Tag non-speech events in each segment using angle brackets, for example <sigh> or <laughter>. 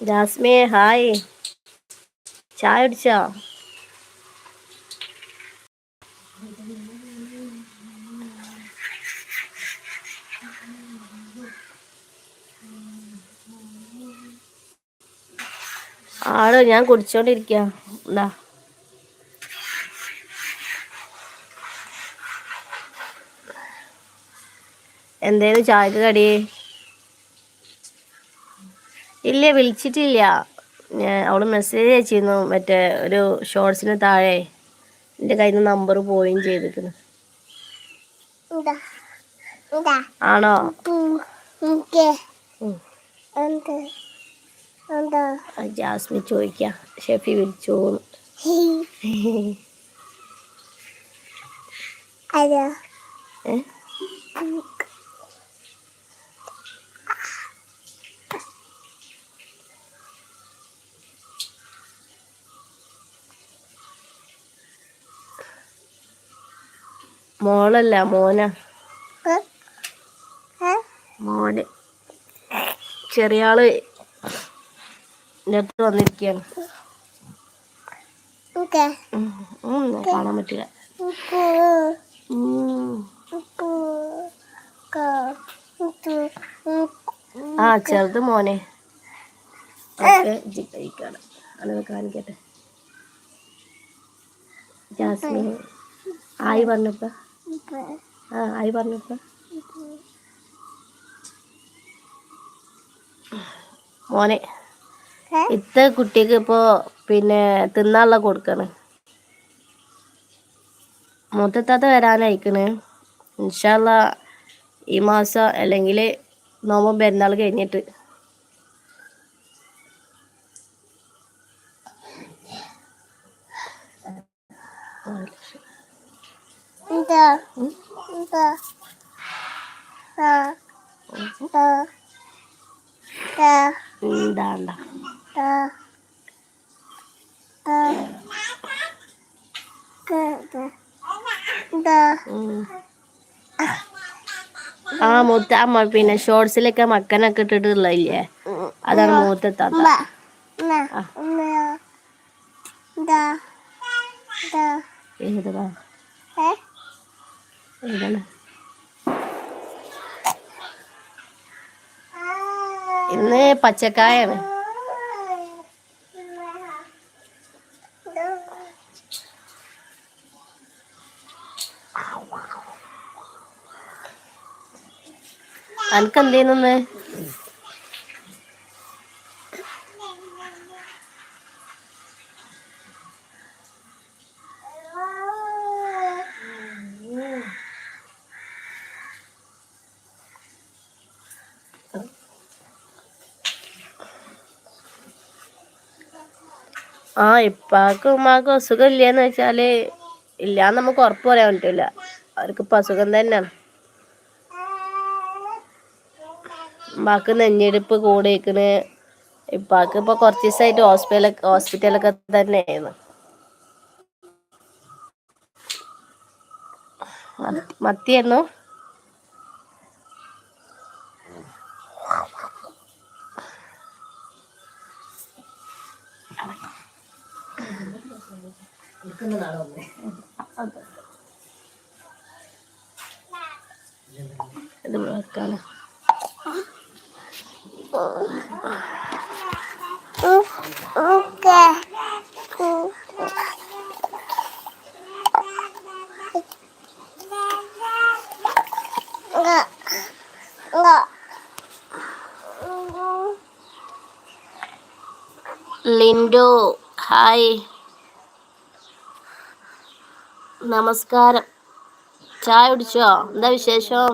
ജാസ്മിയെ hi. ചായ കുടിച്ചോ? ആൾ ഞാൻ കുടിച്ചോണ്ടിരിക്ക. എന്താ എന്തേന്ന് ചായക്ക് കടി? ഇല്ല വിളിച്ചിട്ടില്ല. അവൾ മെസ്സേജ് അയച്ചിരുന്നു മറ്റേ ഒരു ഷോർട്സിന് താഴെ. എന്റെ കയ്യിൽ നിന്ന് നമ്പർ പോവുകയും ചെയ്തിരുന്നു ആണോ? ജാസ്മി ചോദിക്ക. ഷെഫി വിളിച്ചു. <laughs> അതാ ഏ മോളല്ല മോന? മോന്. ചെറിയ ആൾ എന്റെ അടുത്ത് വന്നിരിക്കുകയാണ് കാണാൻ പറ്റില്ല. ആ ചെറുത് മോനെ. കഴിക്കാണ്. കാണിക്കട്ടെ. ജാസ്മിൻ ആയി പറഞ്ഞപ്പ ആ ആയി പറഞ്ഞു മോനെ ഇത്ത കുട്ടിക്ക് ഇപ്പോ പിന്നെ തിന്നാനുള്ള കൊടുക്കണ്. മൂത്തത്താത്ത വരാനായിക്കണ്. ഇൻഷാല്ല ഈ മാസം അല്ലെങ്കിൽ നോമ്പ് പെരുന്നാൾ കഴിഞ്ഞിട്ട്. എന്താ എന്താ ആ. മൂത്ത അമ്മ പിന്നെ ഷോർട്സിലൊക്കെ മക്കനൊക്കെ ഇട്ടിട്ടുള്ളതില്ലേ? അതാണ് മൂത്ത താത്ത. ഏതാ ഏ ഏതാണ് ഇന്ന് പച്ചക്കായാണ്. അനക്ക് ആ ഇപ്പാക്കും ഉമ്മാക്കും അസുഖം ഇല്ലയെന്ന് വെച്ചാൽ ഇല്ലാന്ന് നമുക്ക് ഉറപ്പ് പറയാൻ പറ്റില്ല അവർക്ക് ഇപ്പൊ അസുഖം തന്നെയാണ് ഉമ്മാക്ക് നെഞ്ഞെടുപ്പ് കൂടിയിരിക്കണ് ഇപ്പാക്ക് ഇപ്പൊ കുറച്ച് ദിവസമായിട്ട് ഹോസ്പിറ്റലൊക്കെ ഹോസ്പിറ്റലൊക്കെ തന്നെയായിരുന്നു. മത്തി- മത്തിയായിരുന്നു ഇത് ഓക്കെ ലിൻഡു ഹായ്. നമസ്കാരം. ചായ കുടിച്ചോ? എന്താ വിശേഷം?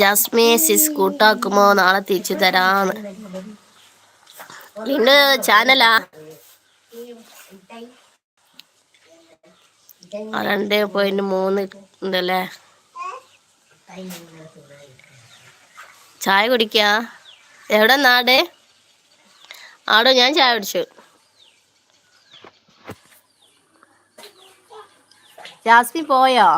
ജാസ്മി സിസ് കൂട്ടാക്കുമോ? നാളെ തിരിച്ചു തരാന്ന്. ലിൻഡു ചാനലാ രണ്ട് പോയിന്റ് മൂന്ന് ഉണ്ടല്ലേ ചായ കുടിക്ക? എവിടെ നാട് ആടോ? ഞാൻ ചായ കുടിച്ചു. ജാസ്മി പോയോ?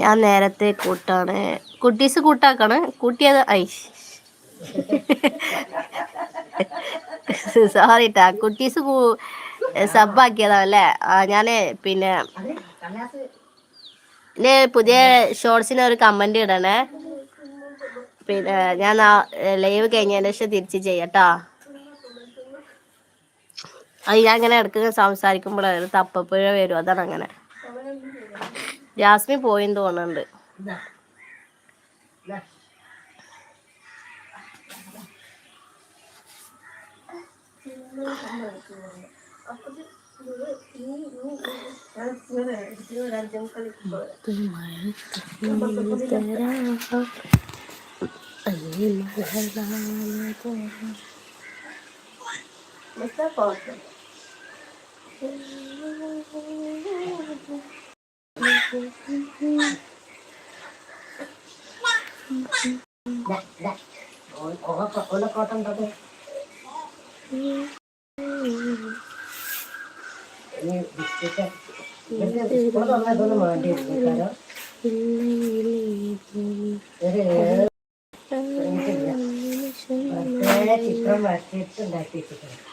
ഞാൻ നേരത്തെ കൂട്ടാണ്. കുട്ടീസ് കൂട്ടാക്കാണ്. കൂട്ടിയത് ഐ. സോറി സബാക്കിയതാ അല്ലേ? ആ ഞാൻ പിന്നെ എന്റെ പുതിയ ഷോർട്സിന് ഒരു കമന്റ് ഇടണേ. പിന്നെ ഞാൻ ലൈവ് കഴിഞ്ഞതിന് ശേഷം തിരിച്ച് ചെയ്യട്ടാ അത് ഞാൻ അങ്ങനെ ഇടയ്ക്ക് സംസാരിക്കുമ്പോഴേ ഒരു തപ്പപ്പുഴ വരും അതാണ് അങ്ങനെ ജാസ്മി പോയിന്ന് തോന്നുന്നുണ്ട് ചിത്രം വരച്ചിട്ട് ഉണ്ടാക്കി വെച്ചിട്ടുണ്ട്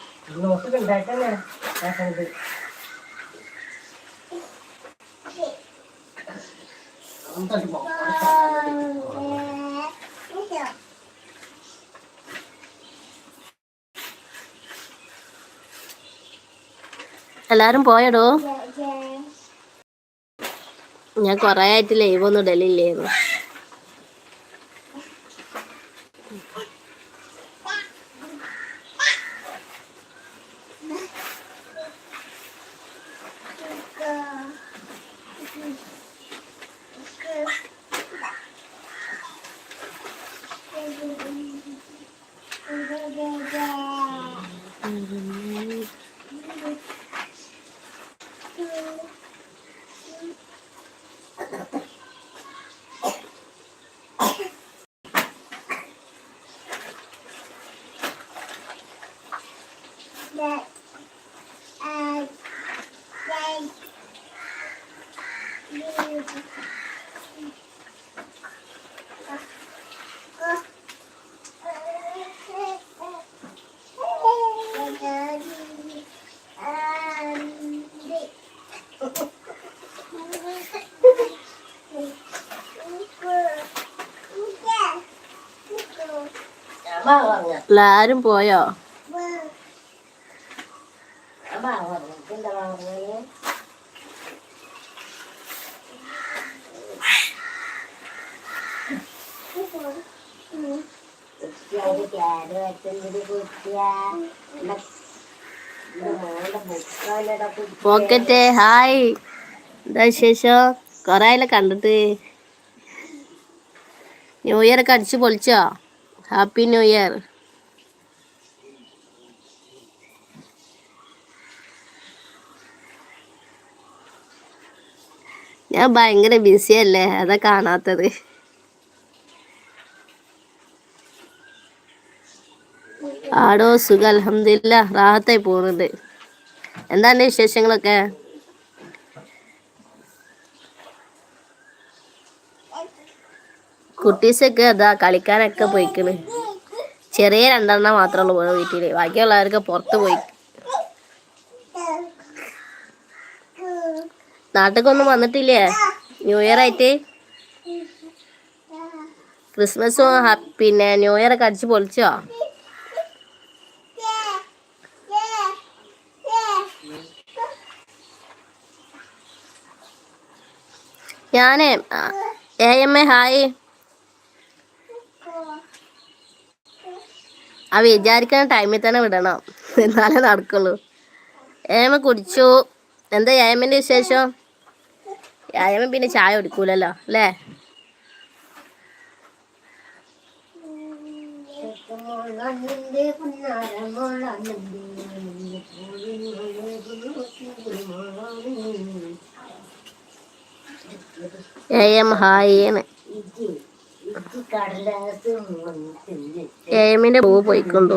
എല്ലാരും പോയടോ? ഞാൻ കൊറേ ആയിട്ട് ലൈവ് ഒന്നും ഇടലില്ലേന്ന്. എല്ലാരും പോയോ? Pocket hi. എന്താ വിശേഷം? കൊറേ കണ്ടിട്ട്. ന്യൂ ഇയർ ഒക്കെ അടിച്ചു പൊളിച്ചോ? ഹാപ്പി ന്യൂ ഇയർ ഞാൻ ഭയങ്കര ബിസി അല്ലേ? അതാ കാണാത്തത്. ആടോ സുഖ. അലഹമില്ല റാഹത്തായി പോകുന്നുണ്ട് എന്താണ് വിശേഷങ്ങളൊക്കെ? കുട്ടീസൊക്കെ അതാ കളിക്കാനൊക്കെ പോയിക്കണ്. ചെറിയ രണ്ടെണ്ണം മാത്രമേ ഉള്ളൂ വീട്ടിൽ. ബാക്കിയുള്ളവരൊക്കെ പുറത്ത് പോയി. നാട്ടിലൊന്നും വന്നിട്ടില്ലേ? ന്യൂ ഇയർ ആയിട്ട്? ക്രിസ്മസും പിന്നെ ന്യൂ ഇയർ ഒക്കെ അടിച്ച് പൊളിച്ചോ? ഞാനേ എ എം എ ഹായ് ആ വിചാരിക്കുന്ന ടൈമിൽ തന്നെ വിടണം. എന്നാലേ നടക്കുള്ളൂ. ഏമ കുടിച്ചു. എന്താ ഏമന്റെ വിശേഷം? ഏമ പിന്നെ ചായ കുടിക്കൂലല്ലോ അല്ലേ? ഏ എം ഹായിന്ന് എമ്മിന്റെ പൂ പോയിക്കൊണ്ടു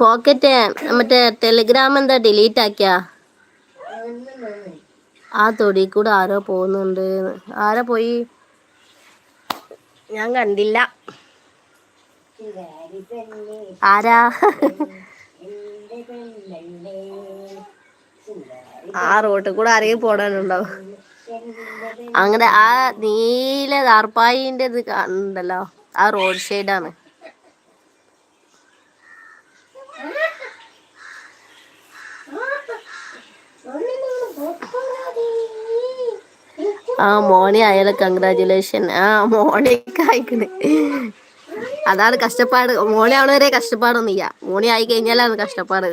പോക്കറ്റ് മറ്റേ ടെലിഗ്രാം എന്താ ഡിലീറ്റ് ആക്കിയ? ആ തൊടി കൂടെ ആരോ പോകുന്നുണ്ട്. ആരോ പോയി? ഞാൻ കണ്ടില്ല. ആരാ? ആ റോട്ടിൽ കൂടെ ആരെങ്കിലും പോടാനുണ്ടാവും അങ്ങനെ ആ നീല ദാർപ്പായിന്റെ ഇത് കാണുന്നുണ്ടല്ലോ ആ റോഡ് സൈഡാണ്. ആ മോണി ആയാലും കൺഗ്രാചുലേഷൻ ആ മോണിയൊക്കെ അയക്കണ് അതാണ് കഷ്ടപ്പാട്. മോണി കഷ്ടപ്പാടൊന്നും ഇല്ല മോണി ആയി കഴിഞ്ഞാലാണ് കഷ്ടപ്പാട്.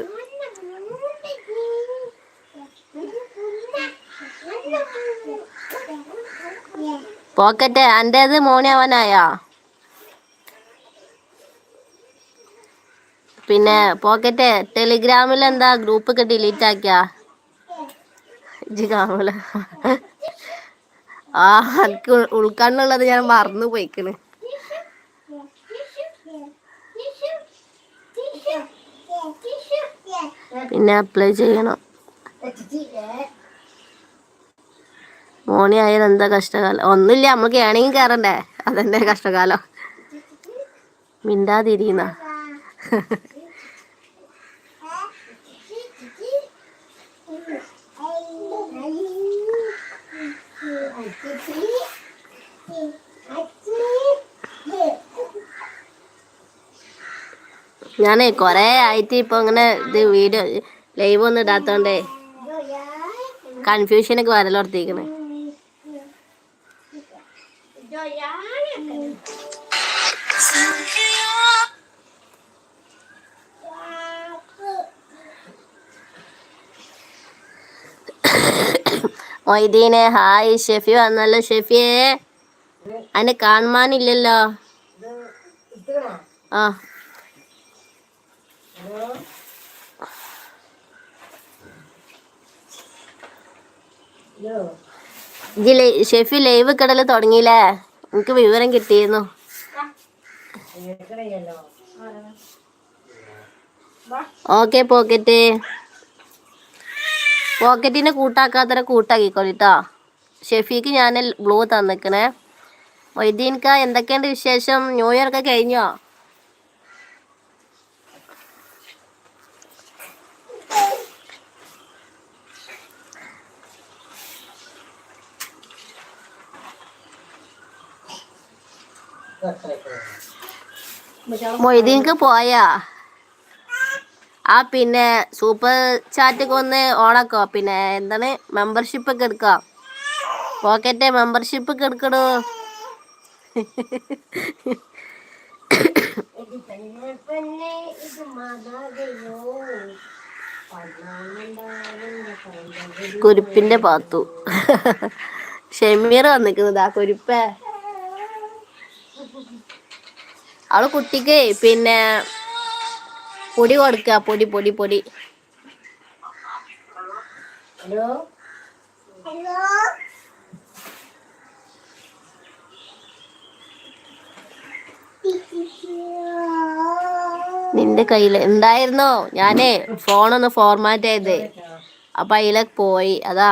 പോക്കറ്റ് എന്റേത് മോണി ആവാനായോ പിന്നെ പോക്കറ്റ് ടെലിഗ്രാമിൽ എന്താ ഗ്രൂപ്പ് ഒക്കെ ഡിലീറ്റ് ആക്കിയാ? ആ എനിക്ക് ഉൾക്കണ്ണുള്ളത് ഞാൻ മറന്നു പോയിക്കണ് പിന്നെ അപ്ലൈ ചെയ്യണം. മോണി ആയത് എന്താ കഷ്ടകാലം? ഒന്നുമില്ല നമുക്ക് ഏണെങ്കിൽ കയറണ്ടേ അതെന്താ കഷ്ടകാലം? മിണ്ടാതിരിയുന്ന <laughs> ഞാനേ കൊറേ ആയിട്ട് ഇപ്പൊ ഇങ്ങനെ ഇത് വീഡിയോ ലൈവ് ഒന്നും ഇടാത്തോണ്ടേ കൺഫ്യൂഷനൊക്കെ വരലോർത്തിക്കണ് മൊയ്തീനെ ഹായ് ഷെഫി വന്നല്ലോ ഷെഫിയെ. അതിനെ കാണുമാനില്ലല്ലോ ആ. ഷെഫി ലൈവ് കടൽ തുടങ്ങിയില്ലേ? എനിക്ക് വിവരം കിട്ടിയിരുന്നു. Okay pocket. പോക്കറ്റിനെ കൂട്ടാക്കാത്തര കൂട്ടാക്കിക്കോളിട്ടോ. ഷെഫിക്ക് ഞാൻ ബ്ലൂ തന്നിക്കണേ. മൊയ്തീൻക്ക എന്തൊക്കെയുണ്ട് വിശേഷം? ന്യൂ ഇയർ ഒക്കെ കഴിഞ്ഞോ? മൊയ്തീൻക്ക് പോയാ? ആ പിന്നെ സൂപ്പർ ചാറ്റൊക്കെ ഒന്ന് ഓണാക്കോ. പിന്നെ എന്താണ്? മെമ്പർഷിപ്പ് ഒക്കെ എടുക്കാം? പോക്കറ്റ് മെമ്പർഷിപ്പ് ഒക്കെ എടുക്കടോ? കുരുപ്പിന്റെ പാത്തു. ഷെമീർ വന്നിക്കുന്നത് ആ കുരുപ്പേ. അവൾ കുട്ടിക്ക് പിന്നെ പൊടി കൊടുക്ക പൊടി പൊടി പൊടി. ഹലോ? ഹലോ നിന്റെ കയ്യിൽ ഉണ്ടായിരുന്നോ ഞാനേ ഫോണൊന്ന് ഫോർമാറ്റ് ചെയ്ത്. അപ്പൊ അതിലെ പോയി. അതാ.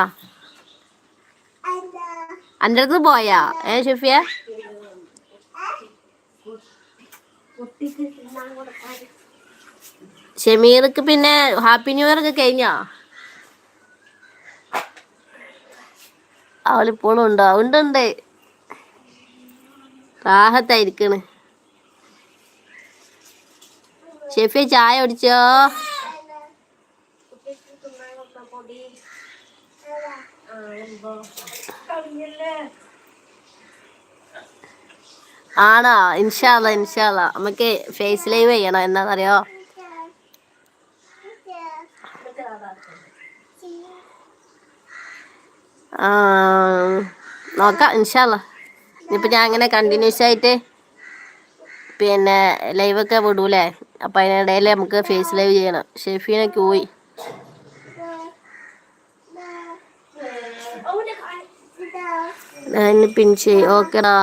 അന്റെ അടുത്ത് പോയാ? ഏ ഷെഫിയ? ഷമീർക്ക് പിന്നെ ഹാപ്പി ന്യൂ ഇയർ ഒക്കെ കഴിഞ്ഞോ? അവളിപ്പോഴും ഉണ്ടോ. ഉണ്ട് ഉണ്ട്. റാഹത്തായിരിക്കണ് ഷെഫി ചായ കുടിച്ചോ? ആ ആണോ? ഇൻഷാല്ല ഇൻഷാല്ല നമുക്ക് ഫേസ് ലൈവ് ചെയ്യണം? എന്താണെന്നറിയോ നോക്കാം ഇൻഷാല്ല ഇനിയിപ്പോൾ ഞാൻ അങ്ങനെ കണ്ടിന്യൂസ് ആയിട്ട് പിന്നെ ലൈവൊക്കെ വിടൂലേ? അപ്പം അതിനിടയിൽ നമുക്ക് ഫേസ് ലൈവ് ചെയ്യണം. ഷെഫീനൊക്കെ പോയി. പിൻ ഓക്കെടാ.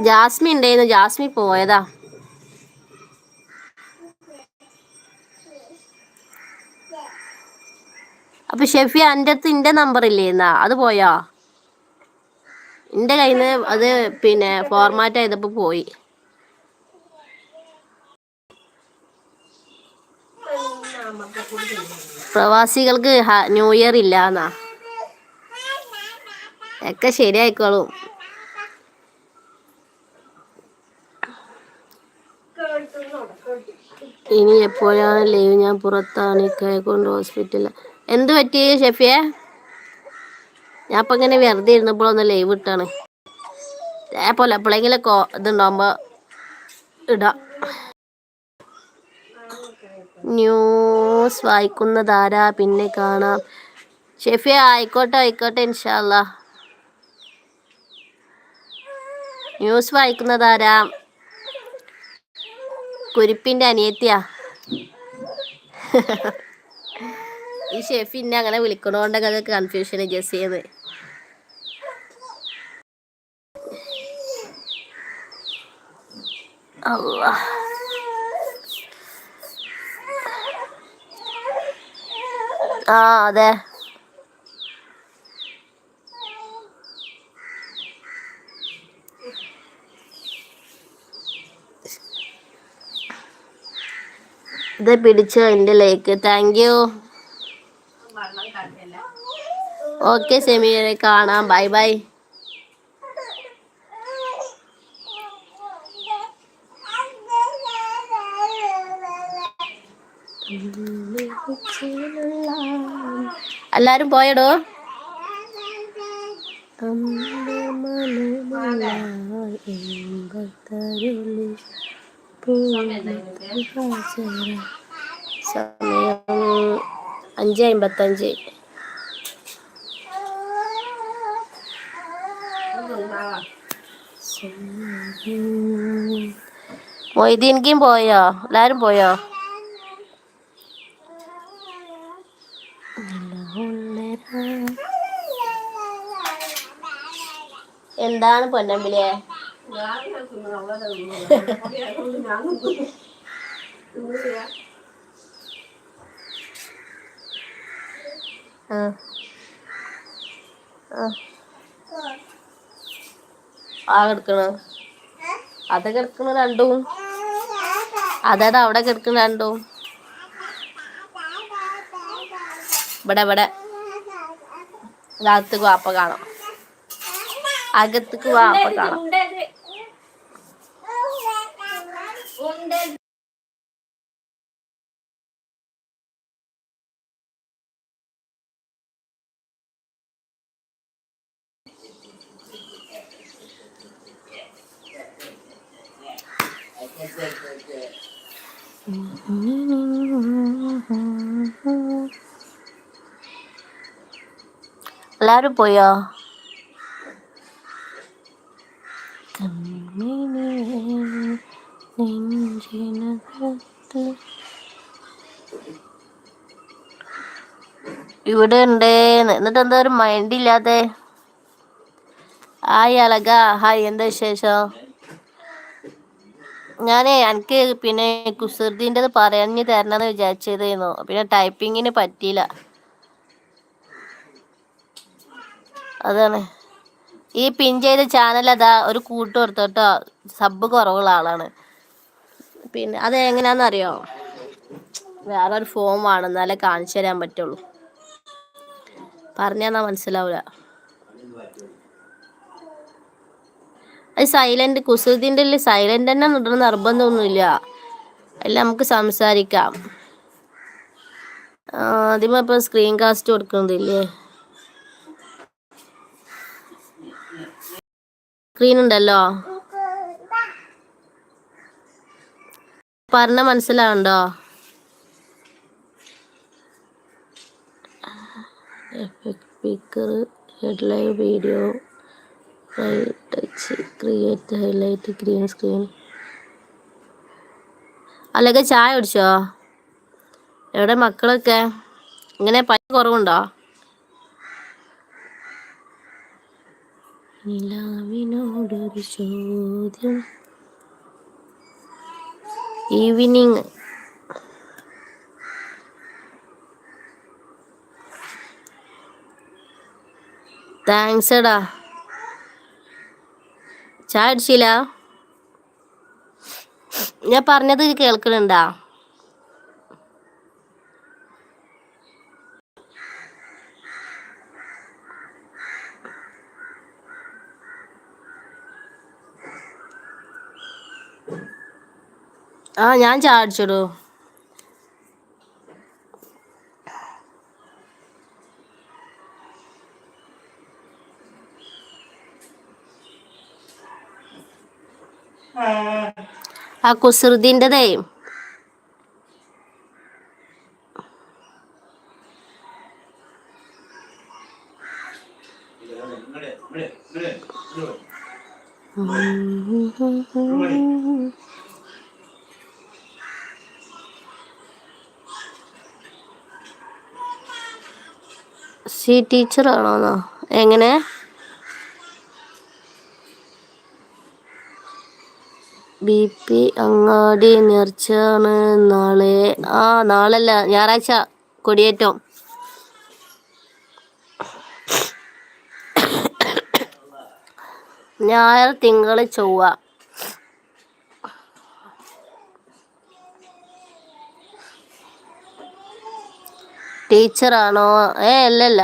ജാസ്മി ഉണ്ടായിരുന്നു. ജാസ്മി പോയതാ. അപ്പൊ ഷെഫി എന്റെ അടുത്ത് എന്റെ നമ്പർ ഇല്ലേന്നാ? അത് പോയോ? എന്റെ കയ്യിൽ നിന്ന് അത് പിന്നെ ഫോർമാറ്റ് ചെയ്തപ്പോ പോയി. പ്രവാസികൾക്ക് ന്യൂ ഇയർ ഇല്ല എന്നാ ഒക്കെ ശരിയായിക്കോളും കേൾക്കുന്നോട് കേട്ടു ഇനി എപ്പോഴാണ് ലീവ്? ഞാൻ പുറത്താണ് ഇക്കയെ കൊണ്ട് ഹോസ്പിറ്റലിൽ എന്ത് പറ്റി ഷെഫിയെ? ഞാൻ അപ്പം ഇങ്ങനെ വെറുതെ ഇരുന്നപ്പോഴൊന്ന് ലീവ് ഇട്ടാണ്. അതേപോലെ എപ്പോഴെങ്കിലും കോ ഇതുണ്ടാകുമ്പോൾ ഇടാം. ന്യൂസ് വായിക്കുന്നതാരാ പിന്നെ കാണാം. ഷെഫിയ ആയിക്കോട്ടെ ആയിക്കോട്ടെ ഇൻഷാല്ല ന്യൂസ് വായിക്കുന്നതാരാ കുരിപ്പിന്റെ അനിയത്തിയാ. ഈ ഷെഫ് ഇന്നെ അങ്ങനെ വിളിക്കണോണ്ടൊക്കെ കൺഫ്യൂഷൻ ജസ് അള്ളാ. ആ അതെ. ഇത് പിടിച്ചോ എന്റെ ലേക്ക്. താങ്ക് യു ഓക്കെ സെമീറെ കാണാം. ബൈ ബൈ എല്ലാരും പോയടോ. സമയം അഞ്ച് അമ്പത്തഞ്ച്. മൊയ്തീൻക്കും പോയോ? എല്ലാരും പോയോ? എന്താണ് പൊന്നമ്പിളിയെ? ആ ആ. കിടക്കണ. അത് കിടക്കണ രണ്ടും. അതാ അവിടെ കിടക്കണ രണ്ടും. ഇവിടെ ഇവിടെ. അകത്തേക്ക് വാപ്പ കാണാം. അകത്തേക്ക് വാപ്പ കാണാം. എല്ലാരും പോയോ? ഇവിടെ ഉണ്ട്. എന്നിട്ട് എന്താ ഒരു മൈൻഡ് ഇല്ലാതെ? ഹായ് അളക ഹായ് എന്താ വിശേഷം? ഞാനേ എനിക്ക് പിന്നെ കുസൃതിന്റെത് പറഞ്ഞു തരണമെന്ന് വിചാരിച്ചതായിരുന്നു. പിന്നെ ടൈപ്പിങ്ങിന് പറ്റിയില്ല. അതാണ്. ഈ പിൻ ചെയ്ത ചാനൽ അതാ ഒരു കൂട്ട് കൊടുത്തോട്ടോ സബ് കുറവുള്ള ആളാണ്. പിന്നെ അത് എങ്ങനെയാണെന്നറിയോ വേറെ ഒരു ഫോം ആണ്. കാണിച്ചു തരാൻ പറ്റുള്ളൂ. പറഞ്ഞാ മനസ്സിലാവില്ല അത് സൈലന്റ് കുസൃതിന്റെ സൈലന്റ് തന്നെ ഇടണം നിർബന്ധമൊന്നുമില്ല. എല്ലാം നമുക്ക് സംസാരിക്കാം. ആദ്യമേ ഇപ്പൊ സ്ക്രീൻ കാസ്റ്റ് കൊടുക്കുന്നില്ലേ? സ്ക്രീൻ ഉണ്ടല്ലോ? പറഞ്ഞ മനസ്സിലാവുണ്ടോ speaker headline video touch create highlight green screen അല്ലെങ്കിൽ ചായ കുടിച്ചോ? എവിടെ മക്കളൊക്കെ? ഇങ്ങനെ പനി കുറവുണ്ടോ? നിലാവിനോടൊരു ചോദ്യം. ഈവനിങ് താങ്ക്സ് എടാ. ചായ അടിച്ചില്ല ഞാൻ പറഞ്ഞത് കേൾക്കണുണ്ടാ? ആ ഞാൻ ചാടിച്ചിടൂ. ആ കുസൃതിന്റെതേ സി ടീച്ചർ ആണോന്നോ എങ്ങനെ? ബി പി അങ്ങാടി നേർച്ചയാണ് നാളെ. ആ നാളല്ല ഞായറാഴ്ച കൊടിയേറ്റം. <coughs> ഞായർ തിങ്കൾ ചൊവ്വ. ടീച്ചറാണോ? ഏ അല്ലല്ല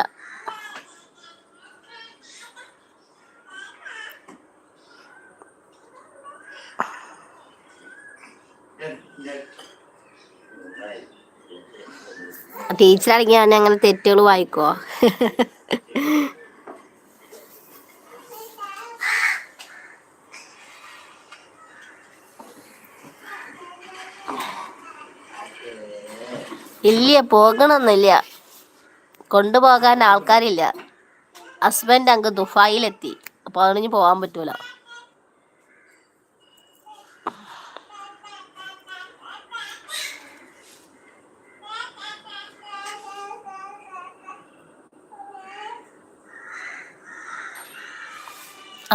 ടീച്ചറാണെങ്കിൽ ഞാൻ അങ്ങനെ തെറ്റുകൾ വായിക്കോ <laughs> ഇല്ല പോകണമെന്നില്ല കൊണ്ടുപോകാൻ ആൾക്കാരില്ല. ഹസ്ബൻഡ് അങ്ങ് ദുഫായിലെത്തി അപ്പോൾ അതിന് പോകാൻ പറ്റൂല.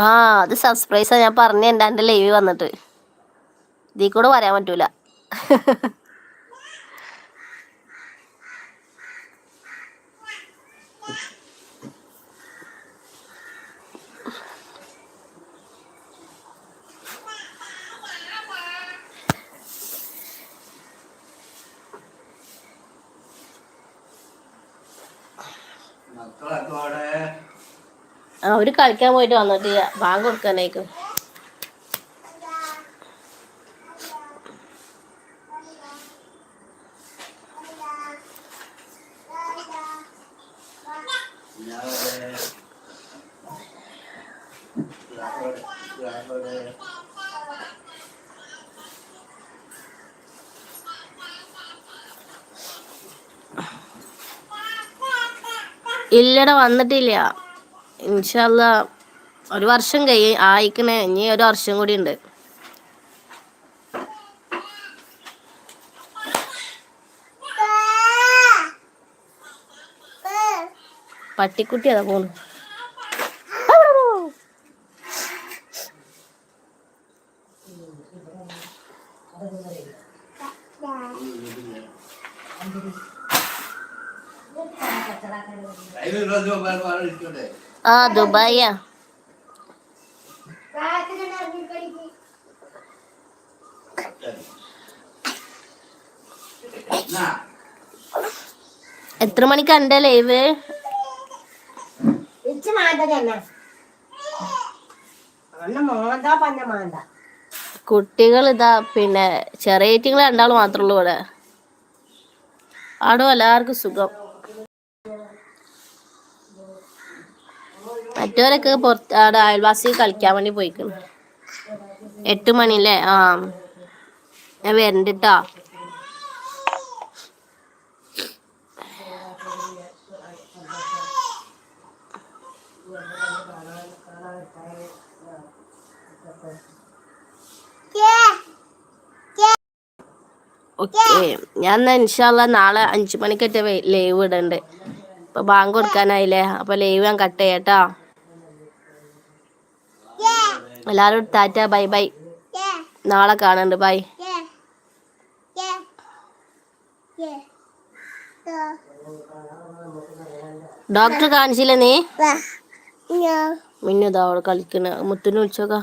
ആ അത് സർപ്രൈസാണ് ഞാൻ പറഞ്ഞു എന്റെ ലൈവ് വന്നിട്ട്. ഇതിൽ കൂടെ വരാൻ പറ്റൂല <laughs> മക്കളൊക്കെ അവിടെ ആ അവർ കളിക്കാൻ പോയിട്ട് വന്നിട്ട് ബാങ്ക് ഞാനവിടെ ഇല്ലട വന്നിട്ടില്ല. ഇൻഷല്ല ഒരു വർഷം കഴി ആയിക്കണേ. ഇനി ഒരു വർഷം കൂടി ഉണ്ട്. പട്ടിക്കുട്ടി അതാ പോണു അതിന് ഇരുപത് രൂപ വേറെ ഇരിക്കണ്ടേ ആ ദുബായ എത്ര എത്ര മണിക്കണ്ട ലൈവ്? കുട്ടികൾ ഇതാ പിന്നെ ചെറിയ ഏറ്റിങ്ങൾ രണ്ടാൾ മാത്രമേ ഉള്ളൂ ഇവിടെ. ആടോ എല്ലാവർക്കും സുഖം. മറ്റവരൊക്കെ പുറത്ത് അവിടെ അയൽവാസി കളിക്കാൻ വേണ്ടി പോയിക്കണം. എട്ട് മണില്ലേ? ആ. ഞാൻ വരണ്ടിട്ടാ. ഓക്കെ. ഞാൻ എന്നാ ഇൻഷാല്ല നാളെ അഞ്ചു മണിക്കൊക്കെ ലൈവ് ഇടണ്ട്. ഇപ്പൊ ബാങ്ക് കൊടുക്കാനായില്ലേ? അപ്പൊ ലൈവ് ഞാൻ കട്ട് ചെയ്യട്ടാ എല്ലാരും ടാറ്റ ബൈ ബൈ നാളെ കാണണ്ട് ബൈ ഡോക്ടർ കാണിച്ചില്ല നീ? മിന്നുതാ അവിടെ കളിക്കണ. മുത്തിനെ വിളിച്ചോക്ക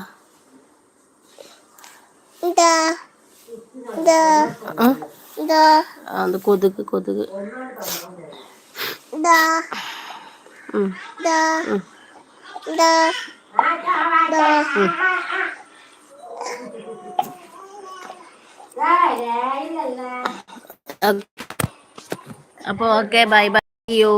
അത് കൊതുക് കൊതുക്. ഉം. ഉം. അപ്പൊ ഓക്കെ ബൈ ബൈ യു